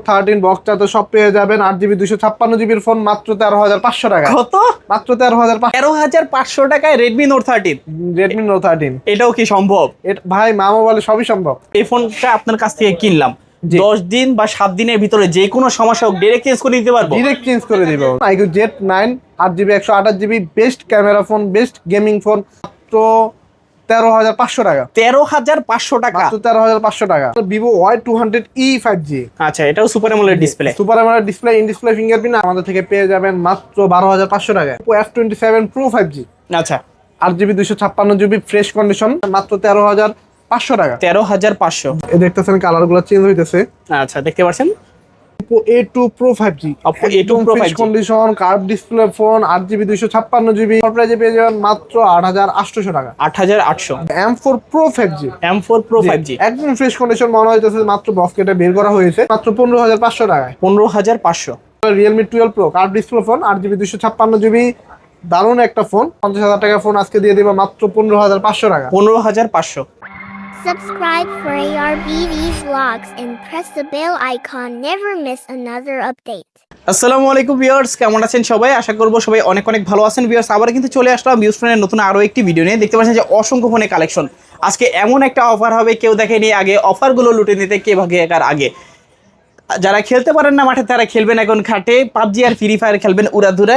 Thirteen বক্সটাতে সব পেয়ে যাবেন। আট জিবি দুশো ছাপ্পান্ন জিবির ফোন মাত্র তেরো হাজার পাঁচশো টাকা। কত? মাত্র তেরো হাজার তেরো হাজার পাঁচশো টাকায় Redmi Note thirteen Redmi note thirteen এটাও কি সম্ভব? ভাই মামা বলে সবই সম্ভব। এই ফোনটা আপনার কাছ থেকে কিনলাম। দশ দিন বা সাত দিনের ভিতরে যে কোনো সমস্যা হোক ডিরেক্ট চেঞ্জ করে দিতে পারব। ডিরেক্ট চেঞ্জ করে দিব। আইকিউ জেড নাইন আট জিবি একশো আঠাশ GB best camera phone best gaming phone মাত্র তেরো হাজার পাঁচশো টাকা। তেরো হাজার পাঁচশো টাকা? তেরো হাজার পাঁচশো টাকা। Vivo Y two hundred E five G আচ্ছা এটাও super AMOLED display super AMOLED display in display fingerprint আমাদের থেকে পেয়ে যাবেন মাত্র বারো হাজার পাঁচশো টাকা। F twenty seven pro five G আচ্ছা। আট জিবি দুশো ছাপ্পান্ন জিবি ফ্রেশ কন্ডিশন মাত্র তেরো হাজার পাঁচশো টাকা। তেরো হাজার পাঁচশো। দেখতেছেন কালারগুলো চেঞ্জ হইতেছে। আচ্ছা দেখতে পাচ্ছেন? Oppo A2 Pro 5G Oppo A2 Pro 5G condition curve display phone আট জিবি দুইশো ছাপ্পান্ন জিবি প্রাইজে পেয়ে যাবেন মাত্র আট হাজার আটশোশো টাকা। আট হাজার আটশো। M four pro five G M four pro five G একদম ফ্রেশ কন্ডিশন মনে হইতেছে মাত্র বক্স কেটে বের করা হয়েছে মাত্র পনেরো হাজার পাঁচশো টাকায়। পনেরো হাজার পাঁচশো। Realme twelve pro curve display phone আট জিবি দুশো ছাপ্পান্ন জিবি দারুণ একটা ফোন পঞ্চাশ হাজার টাকা ফোন আজকে দিয়ে দিবা মাত্র পনেরো হাজার পাঁচশো টাকা। পনেরো হাজার পাঁচশো। Subscribe for ARBV vlogs and press the bell icon. Never miss another update. আসসালামু আলাইকুম ভিউয়ার্স, কেমন আছেন সবাই? আশা করব সবাই অনেক অনেক ভালো আছেন। ভিউয়ার্স আবার কিন্তু চলে আসলাম ভিউস ফ্রেন্ডের নতুন আরও একটি ভিডিও নিয়ে। দেখতে পাচ্ছেন যে অসংখ্য ফোনের কালেকশন আজকে এমন একটা অফার হবে, কেউ দেখেনি আগে। অফারগুলো লুটে নিতে কে ভাগে একার আগে। যারা খেলতে পারেন না মাঠে, তারা খেলবেন এখন খাটে। পাবজি আর ফ্রি ফায়ার খেলবেন উড়াধুরা।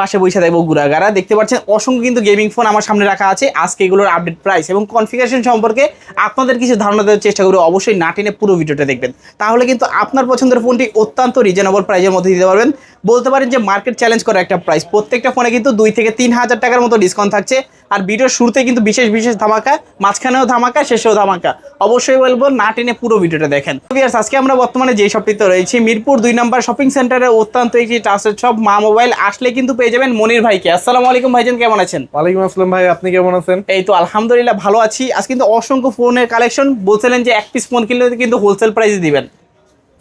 পাশে বসে দেবো গুড়াগারা দেখতে পাচ্ছেন, অসংখ্য কিন্তু গেমিং ফোন আমার সামনে রাখা আছে। আজকে এগুলোর আপডেট প্রাইস এবং কনফিগারেশন সম্পর্কে আপনাদের কিছু ধারণা দেওয়ার চেষ্টা করব। অবশ্যই না টেনে পুরো ভিডিওটা দেখবেন। তাহলে কিন্তু আপনার পছন্দের ফোনটি অত্যন্ত রিজনেবল প্রাইসের মধ্যে দিতে পারবেন। বলতে পারেন যে মার্কেট চ্যালেঞ্জ করা একটা প্রাইস প্রত্যেকটা ফোনে কিন্তু দুই থেকে তিন হাজার টাকার মতো ডিসকাউন্ট থাকছে। আর ভিডিওর শুরুতে কিন্তু বিশেষ বিশেষ ধামাকা, মাঝখানেও ধামাকা, শেষেও ধামাকা। অবশ্যই বলব, না টেনে পুরো ভিডিওটা দেখেন। আজকে আমরা বর্তমানে যে শপটিতে রয়েছি, মিরপুর দুই নম্বর শপিং সেন্টারে অত্যন্ত একটি ট্রাস্টেড শপ মা মোবাইল আসলে কিন্তু পেয়ে যাবেন মনির ভাইকে। আসসালামু আলাইকুম ভাইজান কেমন আছেন? ওয়ালাইকুম আসসালাম ভাই আপনি কেমন আছেন? এই তো আলহামদুলিল্লাহ ভালো আছি। আজ কিন্তু অসংখ্য ফোনের কালেকশন। বলছিলেন যে এক পিস ফোন কিনলে কিন্তু হোলসেল প্রাইসে দিবেন।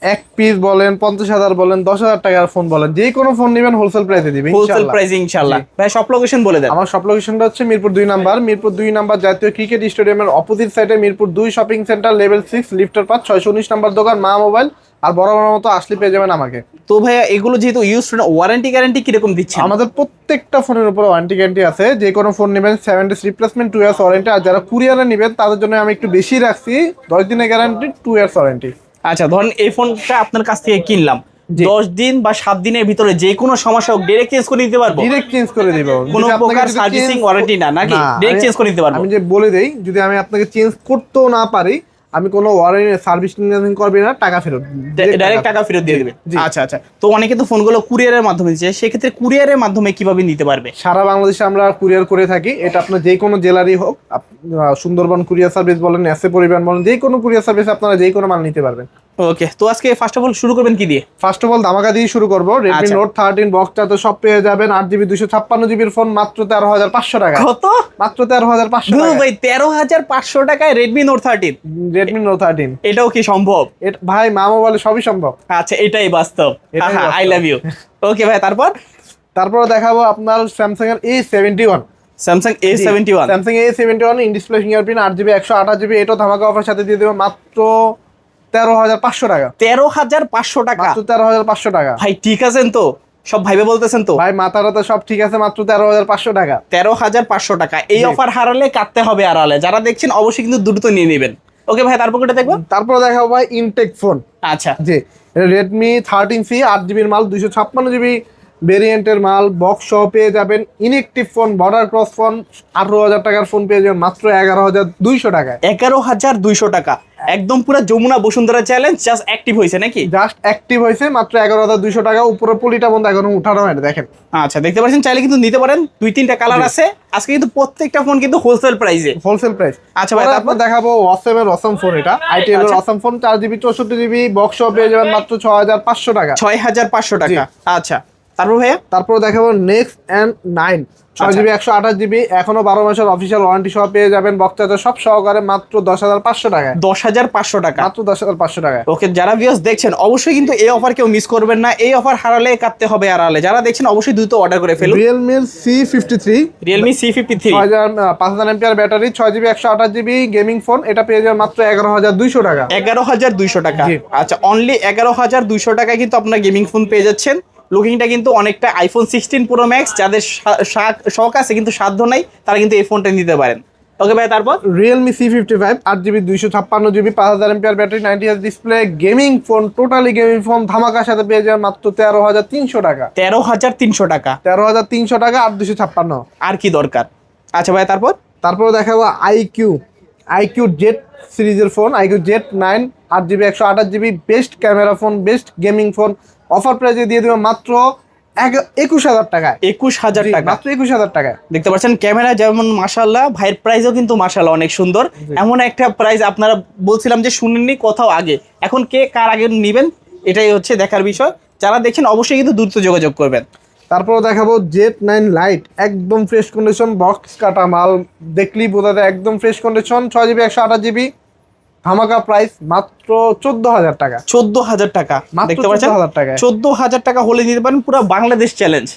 এক পিস বলেন পঞ্চাশ হাজার বলেন দশ হাজার টাকার ফোন বলেন যে কোনো ফোন নেবেন হোলসেল প্রাইসে দিবেন হোলসেল। প্রাইসে ইনশাআল্লাহ। ভাই সব লোকেশন বলে দেন। আমার সব লোকেশনটা হচ্ছে মিরপুর দুই নাম্বার। মিরপুর দুই নাম্বার জাতীয় ক্রিকেট স্টেডিয়ামের অপোজিট সাইডে মিরপুর দুই shopping centre level six lifter পাঁচ ছয়শো উনিশ নাম্বার দোকান মা মোবাইল আর বড় বড় মতো আসলে পেয়ে যাবেন আমাকে। তো ভাইয়া এগুলো যেহেতু ইউজ ওয়ারেন্টি গ্যারান্টি কীরকম দিচ্ছে আমাদের প্রত্যেকটা ফোনের উপর ওয়ারেন্টি গ্যারান্টি আছে। যে কোনো ফোন নেবেন seven days replacement two years warranty আর যারা কুরিয়ারে নেবেন তাদের জন্য আমি একটু বেশি রাখছি। দশ দিনের গ্যারান্টি টু ইয়ার্স ওয়ারেন্টি আচ্ছা ধরেন এই ফোনটা আপনার কাছ থেকে কিনলাম। দশ দিন বা সাত দিনের ভিতরে যে কোনো সমস্যা হোক ডিরেক্ট চেঞ্জ করে দিতে পারব? ডিরেক্ট চেঞ্জ করে দিব। কোনো প্রকার সার্ভিসিং ওয়ারেন্টি না নাকি? ডিরেক্ট চেঞ্জ করে দিতে পারব? আমি যে বলে দেই যদি আমি আপনাকে চেঞ্জ করতেও না পারি আমি কোনো ওয়ারেন্টি সার্ভিস করবে না টাকা ফেরত ডাইরেক্ট টাকা ফেরত দিয়ে দেবে। জি। আচ্ছা আচ্ছা। তো অনেকে তো ফোনগুলো কুরিয়ারের মাধ্যমে দিচ্ছে সেক্ষেত্রে কুরিয়ারের মাধ্যমে কীভাবে নিতে পারবে? সারা বাংলাদেশে আমরা কুরিয়ার করে থাকি। এটা আপনার যে কোনো জেলারই হোক সুন্দরবন কুরিয়ার সার্ভিস বলেন এসে পরিবহন বলেন যে কোনো কুরিয়ার সার্ভিস আপনারা যে কোনো মাল নিতে পারবেন। ওকে তো আজকে ফার্স্ট অফ অল শুরু করবেন কি দিয়ে? ফার্স্ট অফ অল ধামাকা দিয়ে শুরু করব। রেডমি। নোট থার্টিন বক্সটাতে সব পেয়ে যাবেন। আট জিবি দুশো ছাপ্পান্ন জিবির ফোন মাত্র তেরো হাজার পাঁচশো টাকা। কত? মাত্র তেরো হাজার পাঁচশো ভাই তেরো হাজার পাঁচশো টাকায় Redmi Note thirteen Redmi Note thirteen এটাও কি সম্ভব? ভাই মামা বলে সবই সম্ভব। আচ্ছা এটাই বাস্তব। আই লাভ ইউ ওকে ভাই তারপর? তারপরে দেখাবো আপনার স্যামসাং এর A seventy one Samsung A seventy one Samsung A seventy one in display fingerprint আট জিবি একশো আঠাশ জিবি এটাও ধামাকা অফার সাথে দিয়ে দেবে। মাত্র তেরো হাজার পাঁচশো টাকা। তেরো হাজার পাঁচশো টাকা? তেরো হাজার পাঁচশো টাকা। ভাই ঠিক আছেন তো? সব ভাইবে বলতেছেন তো? ভাই মাথা টাথা সব ঠিক আছে মাত্র তেরো হাজার পাঁচশো টাকা। তেরো হাজার পাঁচশো টাকা। এই অফার হারালে কাটতে হবে আড়ালে। যারা দেখছেন অবশ্যই কিন্তু দ্রুত নিয়ে নেবেন। ওকে ভাই তারপর কোটা দেখব? তারপর দেখাবো ভাই ইনটেক ফোন আচ্ছা। জি রেডমি থার্টিন সি আট জিবির মাল দুইশো ছাপ্পান্ন জিবি ভেরিয়েন্টের মাল বক্স সহ পেয়ে যাবেন inactive phone border cross phone আঠারো হাজার টাকার ফোন পেয়ে যাবেন মাত্র এগারো হাজার দুইশো টাকায়। এগারো হাজার দুইশো টাকা। একদম পুরো Jamuna Bashundhara challenge just active হয়েছে নাকি? জাস্ট অ্যাক্টিভ হয়েছে মাত্র এগারো হাজার দুইশো টাকা উপরে পলিটা বন্ধ এখনও উঠানো হয় দেখেন। আচ্ছা দেখতে পাচ্ছেন চাইলে কিন্তু নিতে পারেন দুই তিনটা কালার আছে। আজকে কিন্তু প্রত্যেকটা ফোন কিন্তু হোলসেল প্রাইসে হোলসেল প্রাইস আচ্ছা ভাই, তারপর? দেখাবো ওয়াসেম এর অসম ফোন এটা। আইটেল এর আচ্ছা। অসম ফোন চার জিবি চৌষট্টি জিবি বক্স পেয়ে যাবেন মাত্র ছ হাজার পাঁচশো টাকা। ছয় হাজার পাঁচশো টাকা। আচ্ছা। তারপর ভাইয়া? তারপর দেখাবো নেক্সট এন্ড নাইন ছয় আচ্ছা। জিবি একশো আঠাশ জিবি এখনও বারো মাসের অফিসিয়াল ওয়ারেন্টি সহ পেয়ে যাবেন বক্তাতে সব সহকারে মাত্র দশ হাজার পাঁচশো টাকায়। দশ হাজার পাঁচশো টাকা। মাত্র দশ হাজার পাঁচশো টাকায়। ওকে যারা ভিউয়ার্স দেখছেন অবশ্যই কিন্তু এই অফার কেউ মিস করবেন না। এই অফার হারালে কাটতে হবে আড়ালে যারা দেখছেন অবশ্যই দ্রুত অর্ডার করে ফেলুন। Realme C fifty three Realme C fifty three হাজার পাঁচ হাজার এমপিআর ব্যাটারি ছয় জিবি একশো আঠাশ জিবি গেমিং ফোন এটা পেয়ে যাবেন মাত্র এগারো হাজার দুইশো টাকা। এগারো হাজার দুইশো টাকা। আচ্ছা অনলি এগারো হাজার দুইশো টাকায় কিন্তু আপনার গেমিং ফোন পেয়ে যাচ্ছেন। লুকিংটা কিন্তু অনেকটা আইফোন সিক্সটিন প্রো ম্যাক্স যাদের শখ আছে কিন্তু সাধ্য নাই তারা কিন্তু এই ফোনটা নিতে পারেন। ওকে ভাই তারপর? রিয়েলমি সি ফিফটি ফাইভ আট জিবি দুইশো ছাপ্পান্ন জিবি পাঁচ হাজার এমপিআর ব্যাটারি নাইনটি হাজার display gaming phone totally gaming phone ধামাকার সাথে পেয়ে যাবেন মাত্র তেরো হাজার তিনশো টাকা। তেরো হাজার তিনশো টাকা। তেরো হাজার তিনশো টাকা আর দুশো ছাপ্পান্ন। আর কি দরকার? আচ্ছা ভাই তারপর? তারপরে দেখাবো আইকিউ আইকিউ জেট সিরিজের ফোন আইকিউ জেট নাইন আট জিবি একশো আঠাশ GB best camera phone best gaming phone offer প্রাইজে দিয়ে দেবে মাত্র এক- একুশ হাজার টাকায়। একুশ হাজার টাকা। মাত্র একুশ হাজার টাকায়। দেখতে পাচ্ছেন ক্যামেরা যেমন মাশাল্লাহ ভাইয়ের প্রাইসও কিন্তু মাশাল্লাহ অনেক সুন্দর। এমন একটা প্রাইস আপনারা বলছিলাম যে শুনেননি কোথাও আগে। এখন কে কার আগে নেবেন এটাই হচ্ছে দেখার বিষয়। যারা দেখছেন অবশ্যই কিন্তু দ্রুত যোগাযোগ করবেন। তারপরে দেখাবো জেট নাইন লাইট একদম ফ্রেশ কন্ডিশন বক্স কাটা মাল দেখলেই বোঝা যায় একদম ফ্রেশ কন্ডিশন ছয় জিবি একশো আঠাশ জিবি ধামাকা প্রাইস মাত্র চোদ্দ হাজার টাকা। চোদ্দ হাজার টাকা দেখতে পাচ্ছেন? হাজার টাকা চোদ্দ হাজার টাকা হলে নিতে পারেন পুরো বাংলাদেশ চ্যালেঞ্জ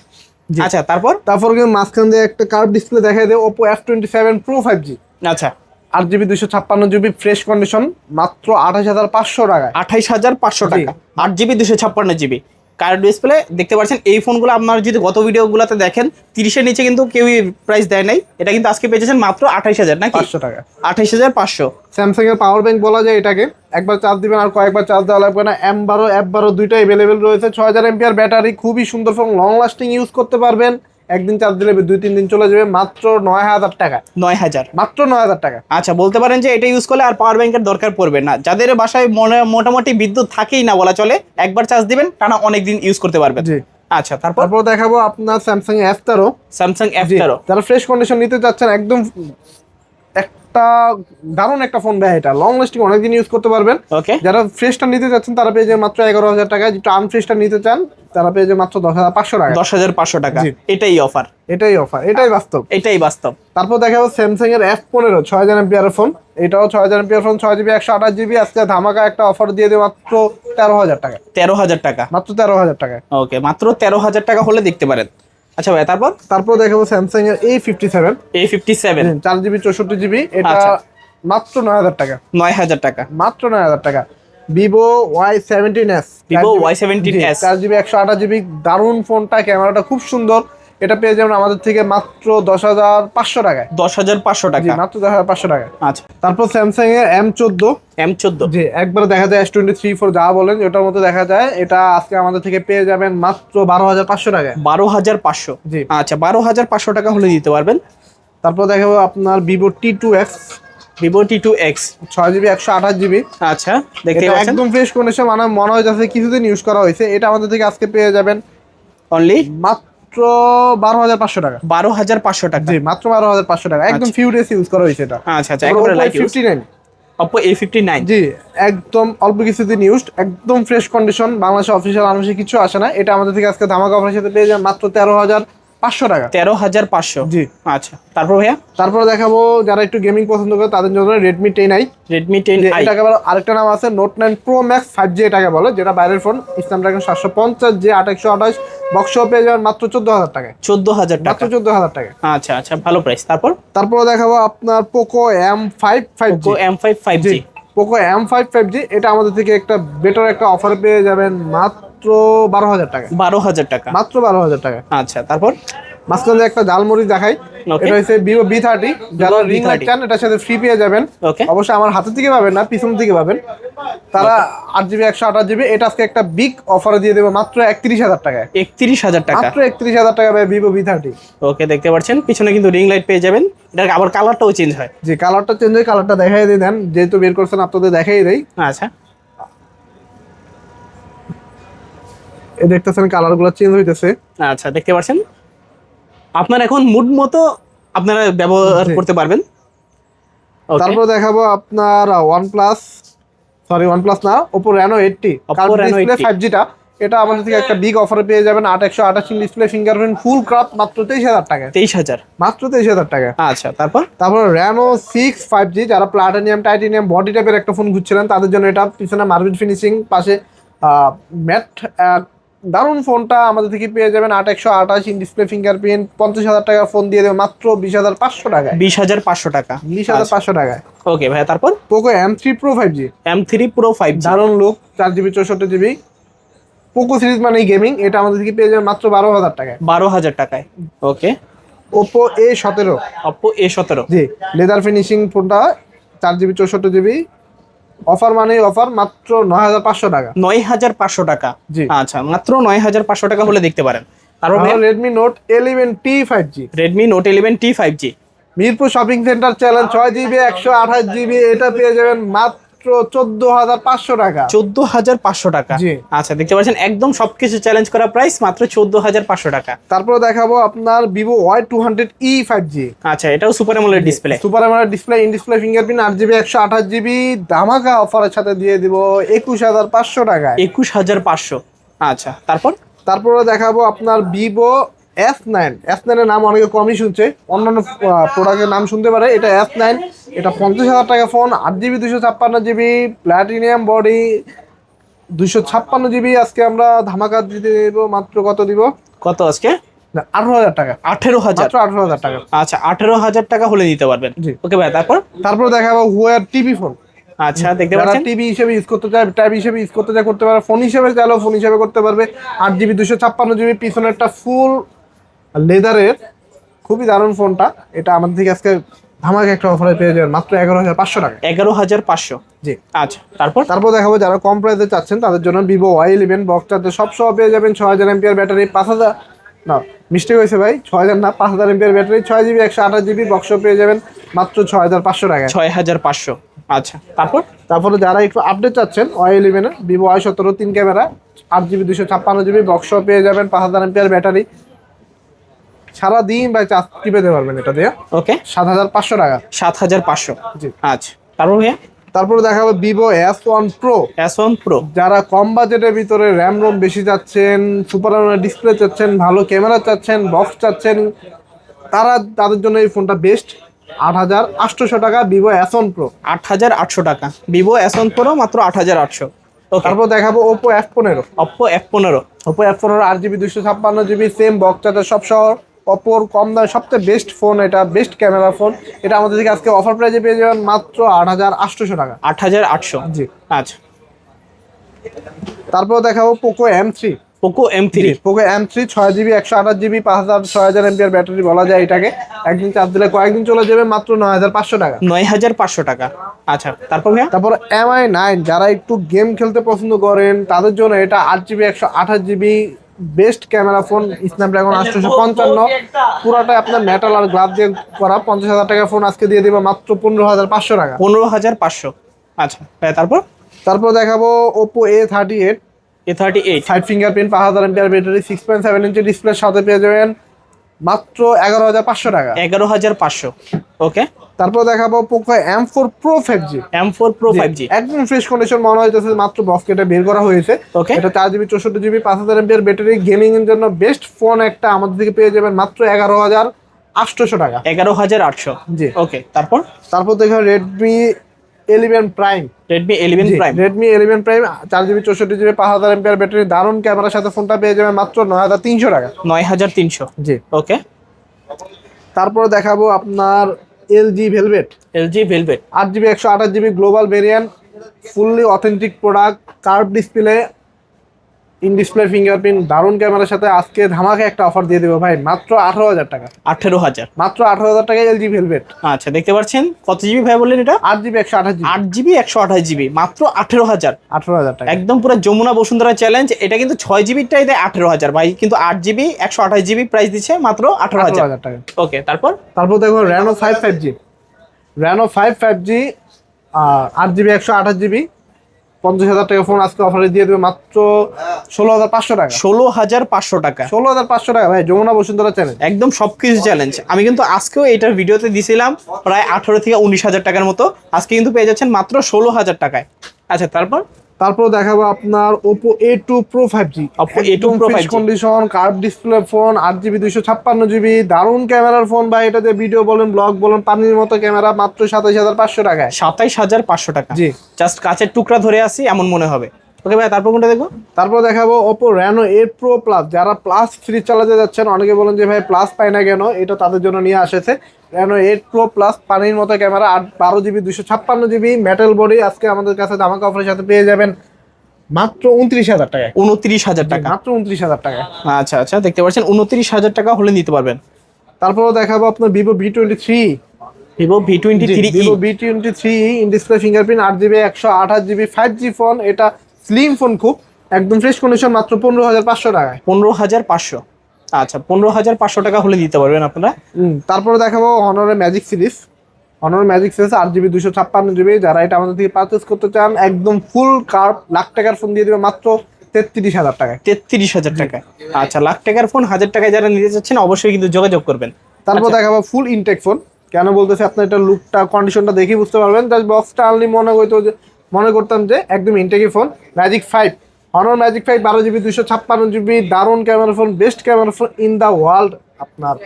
আচ্ছা তারপর? তারপর কিন্তু মাঝখান দিয়ে একটা কার্ভ ডিসপ্লে দেখাই দেয় Oppo F twenty seven pro five G আচ্ছা। আট জিবি দুশো ছাপ্পান্ন জিবি ফ্রেশ কন্ডিশন মাত্র আঠাশ হাজার পাঁচশো টাকা আঠাইশ হাজার পাঁচশো টাকা। আট জিবি দুশো ছাপ্পান্ন জিবি কার ডিসপ্লে দেখতে পাচ্ছেন এই ফোনগুলো আপনার যদি গত ভিডিওগুলোতে দেখেন তিরিশের নিচে কিন্তু কেউই প্রাইস দেয় নাই। এটা কিন্তু আজকে পেয়েছেন মাত্র আঠাইশ হাজার নাকি? পাঁচশো টাকা। আঠাইশ হাজার পাঁচশো। স্যামসাং এর পাওয়ার ব্যাংক বলা যায় এটাকে। একবার চার্জ দিবেন আর কয়েকবার চার্জ দেওয়া লাগবে না। এম বারো এফ বারো দুইটা অ্যাভেলেবেল রয়েছে। ছয় হাজার এমপিআর ব্যাটারি খুবই সুন্দর ফোন লং লাস্টিং ইউজ করতে পারবেন। একদিন চার্জ দিলে দুই তিন দিন চলে যাবে মাত্র নয় হাজার টাকা। নয় হাজার। মাত্র নয় হাজার টাকা। আচ্ছা বলতে পারেন যে এটা ইউজ করলে আর পাওয়ার ব্যাংকের দরকার পড়বে না। যাদের বাসায় মনে মোটামুটি বিদ্যুৎ থাকেই না বলা চলে একবার চার্জ দিবেন টানা অনেক দিন ইউজ করতে পারবেন। জি। আচ্ছা তারপর? তারপর দেখাবো আপনার স্যামসাং এফ তেরো স্যামসাং এফ তেরো যারা ফ্রেশ কন্ডিশন নিতে চাচ্ছেন একদম একটা দারুণ একটা ফোন ভাই এটা। লং লাস্টিং অনেকদিন ইউজ করতে পারবেন। ওকে যারা ফ্রেশটা নিতে চাচ্ছেন তারা পেয়ে যাবে মাত্র এগারো হাজার টাকা। যেটা আনফ্রেশটা নিতে চান তারা পেয়ে যাবে মাত্র দশ হাজার পাঁচশো টাকা। দশ হাজার পাঁচশো টাকা। এটাই অফার এটাই অফার এটাই বাস্তব। এটাই বাস্তব। তারপর দেখাবো স্যামসাং এর এফ পনেরো ছয় হাজার এমপিআর ফোন এটাও ছয় হাজার এমপিআর ফোন ছয় জিবি একশো আঠাশ জিবি আজকে ধামাকা একটা অফার দিয়ে দেবে মাত্র তেরো হাজার টাকা। তেরো হাজার টাকা। মাত্র তেরো হাজার টাকা ওকে মাত্র তেরো হাজার টাকা হলে দেখতে পারেন। আচ্ছা ভাই তারপর? তারপর দেখাবো স্যামসাং এর এই fifty seven A fifty seven চার জিবি চৌষট্টি জিবি এটা আচ্ছা। মাত্র নয় হাজার টাকা। নয় হাজার টাকা। মাত্র নয় হাজার টাকা। Vivo Y seventeen S Vivo Y17s চার জিবি একশো আঠাশ জিবি দারুণ ফোনটা ক্যামেরাটা খুব সুন্দর। এটা পেয়ে যাবেন আমাদের থেকে মাত্র দশ হাজার পাঁচশো টাকায়। দশ হাজার পাঁচশো টাকা। মাত্র দশ হাজার পাঁচশো টাকা আচ্ছা। তারপর স্যামসাং এর এম চোদ্দ। এম চোদ্দ। জি একবার দেখা যায় এস টোয়েন্টি থ্রি ফোর যা বলেন ওটার মধ্যে দেখা যায় এটা আজকে আমাদের থেকে পেয়ে যাবেন মাত্র বারো হাজার পাঁচশো টাকায়। বারো হাজার পাঁচশো। জি। আচ্ছা বারো হাজার পাঁচশো টাকা হলে দিতে পারবেন। তারপর দেখাবো আপনার Vivo T two X Vivo T two X ছয় জিবি একশো আঠাশ জিবি আচ্ছা দেখতে একদম ফ্রেশ কন্ডিশন মানে মনে হয় যাচ্ছে কিছুদিন ইউজ করা হয়েছে এটা আমাদের থেকে আজকে পেয়ে যাবেন অনলি মাত্র বারো হাজার পাঁচশো টাকা। বারো হাজার পাঁচশো টাকা। জি মাত্র বারো হাজার পাঁচশো টাকা। একদম ফিউ ডেজ ইউজ করা হয়েছে এটা। আচ্ছা আচ্ছা fifty nine Oppo A fifty nine G একদম অল্প কিছুদিন ইউজড একদম ফ্রেশ কন্ডিশন বাংলাদেশের অফিসিয়াল মানুষের কিছু আসে না। এটা আমাদের থেকে আজকে ধামাকা অফারের সাথে পেয়ে যায় মাত্র তেরো হাজার পাঁচশো টাকা। তেরো হাজার পাঁচশো। জি। আচ্ছা তারপর ভাইয়া? তারপরে দেখাবো যারা একটু গেমিং পছন্দ করে তাদের জন্য Redmi ten I Redmi ten এটাকে আবার আরেকটা নাম আছে Note nine pro max five G এটাকে বলে যেটা বাইরের ফোন স্ন্যাপড্রাগন সাতশো পঞ্চাশ আট একশো আঠাশ বক্স পেয়ে যাবেন মাত্র চোদ্দ হাজার টাকায় চোদ্দ হাজার মাত্র টাকা চোদ্দ হাজার টাকা। আচ্ছা আচ্ছা ভালো প্রাইস তারপর? তারপরে দেখাবো আপনার Poco M five five G M five five G Poco M five five G এটা আমাদের থেকে একটা বেটার একটা অফার পেয়ে যাবেন মাত্র বারো হাজার টাকা। বারো হাজার টাকা। মাত্র বারো হাজার টাকা। আচ্ছা তারপর? মাঝখানে একটা জালমুড়ি দেখাই এটা হচ্ছে ভিভো বি থার্টি যারা রিং লাইট চান এটার সাথে ফ্রি পেয়ে যাবেন। অবশ্যই আমার হাতের থেকে পাবেন না পিছন থেকে পাবেন। তারা আট জিবি একশো আঠাশ জিবি এটা আজকে একটা বিগ অফার দিয়ে দেবো মাত্র একত্রিশ হাজার টাকায়। একত্রিশ হাজার টাকা। মাত্র একত্রিশ হাজার টাকা ভাই ভিভো বি থার্টি ওকে দেখতে পাচ্ছেন পিছনে কিন্তু রিং লাইট পেয়ে যাবেন। এটার আবার কালারটাও চেঞ্জ হয়। যে কালারটা চেঞ্জ হয় কালারটা দেখাই দিয়ে দেন যেহেতু বের করছেন আপনাদের দেখাই দেই। আচ্ছা। দেখতেছেন কালারগুলো চেঞ্জ হইতেছে। আচ্ছা দেখতে পাচ্ছেন আপনার এখন মুড মতো আপনারা ব্যবহার করতে পারবেন। তারপর দেখাবো আপনার OnePlus sorry OnePlus না ওপো রেনো এইটটি 80 ফাইভ জিটা এটা আমাদের থেকে একটা বিগ অফারে পেয়ে যাবেন। আট একশো আঠাশ ডিসপ্লে ফিঙ্গারপ্রিন্ট ফুল ক্রাফ মাত্র তেইশ হাজার টাকা তেইশ হাজার। মাত্র তেইশ হাজার টাকা আচ্ছা তারপর? তারপর র্যানো সিক্স ফাইভ জি যারা প্লাটিনিয়াম টাইটেনিয়াম বডি টাইপের একটা ফোন খুঁজছিলেন তাদের জন্য এটা পিছনে মার্বেল ফিনিশিং পাশে ম্যাট দারুণ ফোনটা আমাদের থেকে পেয়ে যাবেন আট একশো আঠাশ ইন ডিসপ্লে ফিঙ্গারপ্রিন্ট পঞ্চাশ হাজার টাকার ফোন দিয়ে দেবে মাত্র বিশ হাজার পাঁচশো টাকায়। বিশ হাজার পাঁচশো টাকা। বিশ হাজার পাঁচশো টাকায়। ওকে ভাইয়া তারপর? Poco M three pro five G M three pro five দারুণ লুক চার জিবি চৌষট্টি জিবি পোকো সিরিজ মানে গেমিং এটা আমাদের থেকে পেয়ে যাবেন মাত্র বারো হাজার টাকায়। বারো হাজার টাকায়। ওকে। ওপো এ সতেরো। অপ্পো এ সতেরো। জি লেদার ফিনিশিং ফোনটা চার জিবি চৌষট্টি জিবি অফার মানে অফার মাত্র নয় হাজার পাঁচশো টাকা। নয় হাজার পাঁচশো টাকা। জি। আচ্ছা মাত্র নয় হাজার পাঁচশো টাকা হলে দেখতে পারেন। তারপর Redmi Note eleven T five G Redmi Note eleven T five G Mirpur shopping centre challenge ছয় জিবি একশো আঠাশ জিবি এটা পেয়ে যাবেন মাত্র চোদ্দ হাজার পাঁচশো টাকা। চোদ্দ হাজার পাঁচশো টাকা। আচ্ছা দেখতে পাচ্ছেন একদম সবকিছু চ্যালেঞ্জ করা প্রাইস মাত্র চোদ্দ হাজার পাঁচশো টাকা। তারপর দেখাবো আপনার Vivo Y two hundred E five G আচ্ছা এটাও super AMOLED display super AMOLED display in display fingerprint আট জিবি একশো আঠাশ জিবি ধামাকা অফারের সাথে দিয়ে দিব একুশ হাজার পাঁচশো টাকায়। একুশ হাজার পাঁচশো। আচ্ছা তারপর? তারপরে দেখাবো আপনার ভিভো এস নাইন এস নাইনের নাম অনেকে কমই শুনছে। অন্যান্য প্রোডাক্টের নাম শুনতে পারে। এটা এস নাইন এটা পঞ্চাশ হাজার টাকা ফোন আট জিবি দুশো ছাপ্পান্ন জিবি প্ল্যাটিনিয়াম বডি দুশো ছাপ্পান্ন জিবি আজকে আমরা ধামাকা দিতে দিব। মাত্র কত দিব? কত আজকে? আঠারো হাজার টাকা। আঠেরো হাজার। আঠারো হাজার টাকা। আচ্ছা আঠেরো হাজার টাকা হলে দিতে পারবেন। ওকে ভাই তারপর? তারপর দেখাবো হুয়ার টিভি ফোন আচ্ছা দেখতে পাচ্ছেন? টিভি হিসেবে ইউজ করতে চায় ট্যাব হিসেবে ইউজ করতে চায় করতে পারে। ফোন হিসেবে চাইলেও ফোন হিসেবে করতে পারবে। আট জিবি দুশো ছাপ্পান্ন জিবি পিছনে একটা ফুল লেদারের খুবই দারুণ ফোনটা। এটা আমাদের থেকে আজকে ধামাকে একটা অফারে পেয়ে যাবেন মাত্র এগারো হাজার পাঁচশো টাকা। এগারো হাজার পাঁচশো। জি। আচ্ছা তারপর? তারপর দেখাবো যারা কম প্রাইসে চাচ্ছেন তাদের জন্য Vivo Y eleven box charger সব সহ পেয়ে যাবেন ছয় হাজার এমপিআর ব্যাটারি পাঁচ হাজার না মিস্টেক হয়েছে ভাই ছয় হাজার না পাঁচ হাজার এমপিআর ব্যাটারি ছয় জিবি একশো আঠাশ জিবি বক্স পেয়ে যাবেন মাত্র ছয় হাজার পাঁচশো টাকা ছয় হাজার পাঁচশো। আচ্ছা তারপর? তারপরে যারা একটু আপডেট চাচ্ছেন ওয়াই ইলেভেনে ভিভো ওয়াই সতেরো তিন ক্যামেরা আট জিবি দুশো ছাপ্পান্ন জিবি বক্স পেয়ে যাবেন পাঁচ হাজার এমপিআর ব্যাটারি সারাদিন ভাই চার্জ টিপে দিতে পারবেন এটা দিয়ে। ওকে। সাত হাজার পাঁচশো টাকা। সাত হাজার পাঁচশো। জি। আচ্ছা। তারপর ভাইয়া? তারপরে দেখাবো Vivo S one pro S one pro যারা কম বাজেটের ভিতরে র্যাম রোম বেশি চাচ্ছেন সুপার ডিসপ্লে চাচ্ছেন ভালো ক্যামেরা চাচ্ছেন বক্স চাচ্ছেন তারা তাদের জন্য এই ফোনটা বেস্ট আট হাজার আটশোশো টাকা ভিভো এস ওয়ান প্রো আট হাজার আটশো টাকা। ভিভো এস ওয়ান প্রো মাত্র আট হাজার আটশো। তারপর দেখাবো ওপো এফ পনেরো। অপ্পো এফ পনেরো। ওপো এফ পনেরো আট জিবি দুশো ছাপ্পান্ন জিবি সেম বক্স চার্জার সব সহ অপোর কম দামে সবচেয়ে বেস্ট ফোন এটা বেস্ট ক্যামেরা ফোন এটা আমাদের থেকে আজকে অফার প্রাইজে পেয়ে যাবেন মাত্র আট হাজার আটশোশো টাকা। আট হাজার আটশো? জি। আচ্ছা। তারপর দেখাবো Poco M three Poco M three Poco M three ছয় জিবি একশো আঠাশ জিবি পাঁচ হাজার ছয় হাজার এমপিআর ব্যাটারি বলা যায় এটাকে। একদিন চার্জ দিলে কয়েকদিন চলে যাবে মাত্র নয় হাজার পাঁচশো টাকা। নয় হাজার পাঁচশো টাকা। আচ্ছা তারপর ভাইয়া? তারপর এমআই নাইন যারা একটু গেম খেলতে পছন্দ করেন তাদের জন্য এটা আট জিবি একশো আঠাশ GB best camera phone Snapdragon আটশোশো পঞ্চান্ন। পুরোটা আপনার মেটাল আর গ্লাভ দিয়ে করা। পঞ্চাশ হাজার টাকা ফোন আজকে দিয়ে দিবে মাত্র পনেরো হাজার পাঁচশো টাকা। পনেরো হাজার পাঁচশো। আচ্ছা তারপর? তারপর দেখাবো Oppo A thirty eight A thirty eight five fingerprint পাঁচ হাজার MPR battery six point seven ইঞ্চি ডিসপ্লে সাথে পেয়ে যাবেন মাত্র এগারো হাজার পাঁচশো টাকা। এগারো হাজার পাঁচশো। ওকে তারপর দেখাবো Poco M four Pro five G M four Pro five G একদম ফ্রেশ কন্ডিশন মনে হইতেছে মাত্র বক্স কেটে বের করা হয়েছে। Okay. এটা চার জিবি চৌষট্টি জিবি পাঁচ হাজার এমপিআর ব্যাটারি গেমিং এর জন্য বেস্ট ফোন একটা আমাদের থেকে পেয়ে যাবেন মাত্র এগারো হাজার আটশোশো টাকা। এগারো হাজার আটশো। জি। ওকে তারপর? তারপর দেখো Redmi eleven Prime Redmi eleven Prime Redmi eleven Prime চার জিবি চৌষট্টি জিবি পাঁচ হাজার এমপিআর ব্যাটারি। দারুণ ক্যামেরার সাথে ফোনটা পেয়ে যাবেন মাত্র নয় হাজার তিনশো টাকা। নয় হাজার তিনশো। জি। ওকে তারপর দেখাবো আপনার এলজি ভেলভেট এলজি ভেলভেট আট জিবি একশো আঠাশ GB global variant fully authentic product curve display in display fingerprint দারুণ ক্যামেরার সাথে আজকে ধামাকে একটা অফার দিয়ে দেবো ভাই মাত্র আঠারো হাজার টাকা। আঠেরো হাজার। মাত্র আঠারো হাজার টাকায় এলজি ভেলভেট আচ্ছা দেখতে পাচ্ছেন? কত জিবি ভাই বললেন এটা? আট জিবি একশো আঠাশ আট জিবি একশো আঠাশ জিবি মাত্র আঠেরো হাজার। আঠেরো হাজার টাকা। একদম পুরো যমুনা বসুন্ধরা চ্যালেঞ্জ এটা কিন্তু ছয় জিবিটাই দেয় আঠেরো হাজার। ভাই কিন্তু আট জিবি একশো আঠাশ জিবি প্রাইস দিচ্ছে মাত্র আঠেরো হাজার। হাজার টাকা। ওকে তারপর? তারপর দেখো Reno five five G Reno five five G আট জিবি একশো আঠাশ জিবি পঞ্চাশ হাজার টাকা ফোন আজকে অফারে দিয়ে দেবে মাত্র ষোলো হাজার পাঁচশো টাকা। ষোলো হাজার পাঁচশো টাকা। ষোলো হাজার পাঁচশো টাকা। ভাই যমুনা বসুন্ধরা চ্যালেঞ্জ একদম সবকিছু চ্যালেঞ্জ আমি কিন্তু আজকেও এটার ভিডিওতে দিছিলাম প্রায় আঠারো থেকে উনিশ হাজার টাকার মতো। আজকে কিন্তু পেয়ে যাচ্ছেন মাত্র ষোলো হাজার টাকায়। আচ্ছা তারপর? তারপর দেখাবো আপনার Oppo A two Pro five G Oppo A2 Pro 5G condition curve display phone আট জিবি দুইশো ছাপ্পান্ন জিবি দারুণ ক্যামেরার ফোন বা এটাতে ভিডিও বলেন ব্লগ বলেন পানির মতো ক্যামেরা মাত্র সাতাইশ হাজার পাঁচশো টাকায়। সাতাইশ হাজার পাঁচশো টাকা। জি। জাস্ট কাছের টুকরা ধরে আসি এমন মনে হবে। ওকে ভাই তারপর কোনটা দেখব? তারপর দেখাবো Oppo Reno eight Pro plus যারা প্লাস থ্রি চালাতে যাচ্ছেন অনেকে বলেন যে ভাই প্লাস পাই না কেন? এটা তাদের জন্য নিয়ে আসেছে। রেনো এইট প্রো প্লাস পানির মতো ক্যামেরা আট বারো জিবি দুশো ছাপ্পান্ন জিবি মেটাল বডি আজকে আমাদের কাছে ধামাকা অফারের সাথে পেয়ে যাবেন মাত্র উনত্রিশ হাজার টাকায়। উনত্রিশ হাজার টাকা। মাত্র উনত্রিশ হাজার টাকায়। আচ্ছা আচ্ছা দেখতে পাচ্ছেন উনত্রিশ হাজার টাকা হলে নিতে পারবেন। তারপরও দেখাবো আপনার Vivo V twenty three Vivo V twenty three Vivo V twenty three in display fingerprint আট জিবি একশো আঠাশ জিবি ফাইভ জি ফোন এটা স্লিম ফোন খুব? একদম ফ্রেশ কন্ডিশন মাত্র পনেরো হাজার পাঁচশো টাকায়। পনেরো হাজার পাঁচশো। আচ্ছা পনেরো হাজার পাঁচশো টাকা হলে দিতে পারবেন আপনারা? তারপরে দেখাবো অনারের magic series Honor Magic series আট জিবি দুশো ছাপ্পান্ন জিবি যারা এটা আমাদের থেকে পারচেস করতে চান একদম ফুল কার্ভ লাখ টাকার ফোন দিয়ে দেবে মাত্র তেত্রিশ হাজার টাকায়। তেত্রিশ হাজার টাকায়। আচ্ছা লাখ টাকার ফোন হাজার টাকায় যারা নিতে চাচ্ছেন অবশ্যই কিন্তু যোগাযোগ করবেন। তারপর আচ্ছা। দেখাবো ফুল ইনটেক ফোন কেন বলতেছে আপনার এটা লুকটা কন্ডিশনটা দেখেই বুঝতে পারবেন। জাস্ট বক্সটা আনলি মনে হইতো যে মনে করতাম যে একদম ইনটেকই phone Magic five Honor Magic five বারো জিবি দুশো ছাপ্পান্ন জিবি দারুণ camera phone best camera phone in the world আপনার।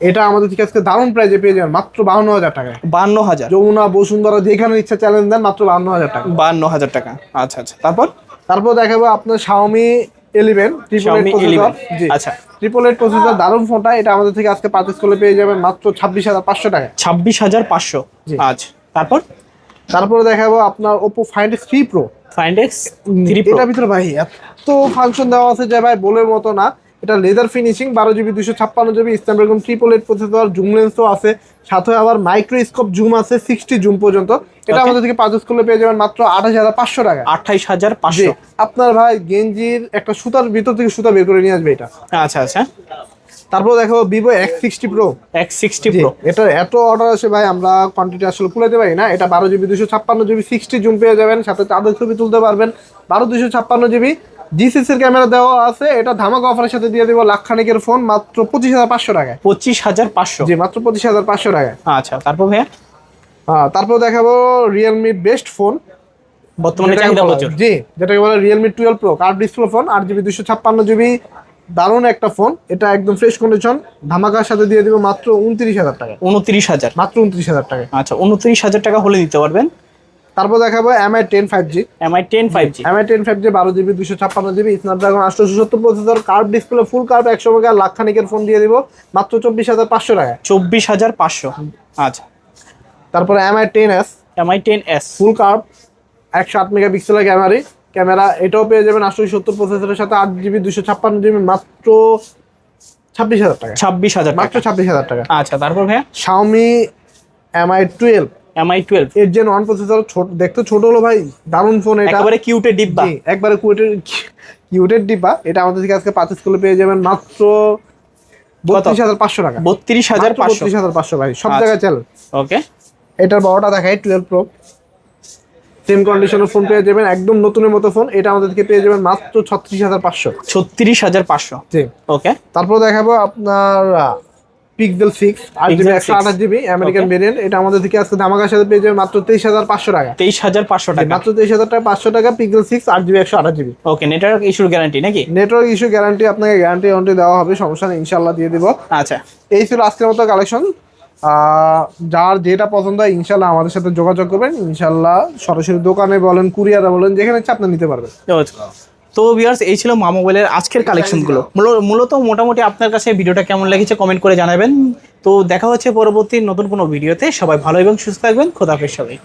এটা আমাদের থেকে আজকে দারুণ প্রাইজে পেয়ে যাবেন মাত্র বাহান্ন হাজার টাকা বান্ন হাজার। যমুনা বসুন্ধরা যেখানে ইচ্ছা চ্যালেঞ্জ দেন মাত্র বান্ন হাজার টাকা। বান্ন হাজার টাকা। আচ্ছা আচ্ছা। তারপর? তারপর দেখাবো আপনার শাওমি ট্রিপল এইট প্রসেসর জি। আচ্ছা। ট্রিপল এইট প্রসেসর দারুণ ফোনটা এটা আমাদের থেকে আজকে পারচেস করলে পেয়ে যাবেন মাত্র ছাব্বিশ হাজার পাঁচশো টাকা ছাব্বিশ হাজার পাঁচশো। আচ্ছা। তারপর? তারপরে দেখাবো আপনার Oppo Find three Pro Find X three এটার ভিতরে ভাই এত ফাংশন দেওয়া আছে যে ভাই বলের মতো না। এটা লেদার ফিনিশিং বারো জিবি দুশো ছাপ্পান্ন GB Snapdragon triple eight processor zoom লেন্সও আছে। সাথে আবার মাইক্রোস্কোপ জুম আছে সিক্সটি জুম পর্যন্ত। এটা. আমাদের থেকে পারচেস করলে পেয়ে যাবেন মাত্র আঠাশ হাজার পাঁচশো টাকা। আঠাইশ হাজার পাঁচশো। আপনার ভাই গেঞ্জির একটা সুতার ভিতর থেকে সুতা বের করে নিয়ে আসবে এটা। আচ্ছা আচ্ছা। তারপর দেখো Vivo X sixty Pro X sixty Pro এটা এত অর্ডার আসে ভাই আমরা কোয়ান্টিটি আসলে কুলাতে পারি না। এটা বারো জিবি দুশো ছাপ্পান্ন জিবি সিক্সটি জুম পেয়ে যাবেন সাথে চাঁদের ছবি তুলতে পারবেন। বারো দুশো ছাপ্পান্ন জিবি জিসিসির ক্যামেরা দেওয়া আছে। এটা ধামাকা অফারের সাথে দিয়ে দেবো লাখ খানিকের ফোন মাত্র পঁচিশ হাজার পাঁচশো টাকায়। পঁচিশ হাজার পাঁচশো? জি মাত্র পঁচিশ হাজার পাঁচশো টাকায়। আচ্ছা তারপর ভাইয়া? হ্যাঁ তারপর দেখাবো রিয়েলমির বেস্ট ফোন বর্তমানে চাহিদা প্রচুর। জি যেটাকে বলে Realme twelve Pro curved display phone আট জিবি দুশো ছাপ্পান্ন জিবি দারুণ একটা ফোন এটা একদম ফ্রেশ কন্ডিশন ধামাকার সাথে দিয়ে দিব মাত্র উনত্রিশ হাজার টাকা। উনত্রিশ হাজার? মাত্র উনত্রিশ হাজার টাকা। আচ্ছা উনত্রিশ হাজার টাকা হলে দিতে পারবেন। তারপর দেখাবো Mi ten five G Mi ten five G Mi ten five G বারো জিবি দুশো ছাপ্পান্ন জিবি স্ন্যাপড্রাগন আটশোশো সত্তর processor curve display full curve একশো টাকা লাখ খানিকের ফোন দিয়ে দিব। মাত্র চব্বিশ হাজার পাঁচশো টাকা চব্বিশ হাজার পাঁচশো। আচ্ছা। তারপরে Mi ten S Mi ten S full curve একশো আট মেগা পিক্সেলের ক্যামেরা ক্যামেরা এটাও পেয়ে যাবেন আটশো সত্তর প্রসেসরের সাথে আট জিবি দুশো ছাপ্পান্ন জিবি মাত্র ছাব্বিশ হাজার টাকা। ছাব্বিশ হাজার মাত্র ছাব্বিশ হাজার টাকা। আচ্ছা তারপর ভাইয়া? Xiaomi Mi twelve Mi twelve এর জেন ওয়ান প্রসেসর ছোট দেখতে ছোট হলো ভাই দারুণ ফোন এটা। একেবারে কিউটে ডিব্বা। একবারে কুয়েটের কিউটের ডিব্বা। এটা আমাদের থেকে আজকে পারচেস করলে পেয়ে যাবেন মাত্র বত্রিশ হাজার পাঁচশো টাকা। বত্রিশ হাজার বত্রিশ হাজার পাঁচশো ভাই সব আচ্ছা। জায়গায় চল ওকে এটার বড়টা দেখায় টুয়েলভ প্রো সেম কন্ডিশনের ফোন পেয়ে যাবেন একদম নতুনের মতো ফোন এটা আমাদের থেকে পেয়ে যাবেন মাত্র ছত্রিশ হাজার পাঁচশো। ছত্রিশ হাজার পাঁচশো। জি। ওকে তারপর দেখাবো আপনার পিক্সেল সিক্স আট জিবি একশো আঠাশ জিবি আমেরিকান ভেরিয়েন্ট এটা আমাদের থেকে আজকে ধামাকার সাথে পেয়ে যাবেন মাত্র তেইশ হাজার পাঁচশো টাকা। তেইশ হাজার পাঁচশো টাকা। মাত্র তেইশ হাজার টাকা পাঁচশো টাকা পিক্সেল সিক্স আট জিবি একশো আঠাশ জিবি ওকে নেটওয়ার্ক ইস্যুর গ্যারান্টি নাকি? নেটওয়ার্ক ইস্যু গ্যারান্টি আপনাকে গ্যারান্টি ওয়ারেন্টি দেওয়া হবে সমস্যা নেই ইনশাল্লাহ দিয়ে দিব। আচ্ছা। এই ছিল আজকের মতো কালেকশন যার যেটা পছন্দ হয়, ইনশাল্লাহ আমাদের সাথে যোগাযোগ করবেন। ইনশাল্লাহ সরাসরি দোকানে বলেন, কুরিয়ারে বলেন, যেখানে ইচ্ছা আপনি নিতে পারবেন। তো ভিউয়ার্স এই ছিল মা মোবাইলের আজকের কালেকশনগুলো মূল- মূলত মোটামুটি আপনার কাছে ভিডিওটা কেমন লেগেছে কমেন্ট করে জানাবেন। তো দেখা হচ্ছে পরবর্তী নতুন কোনো ভিডিওতে সবাই ভালো এবং সুস্থ থাকবেন। খোদাফের সবাই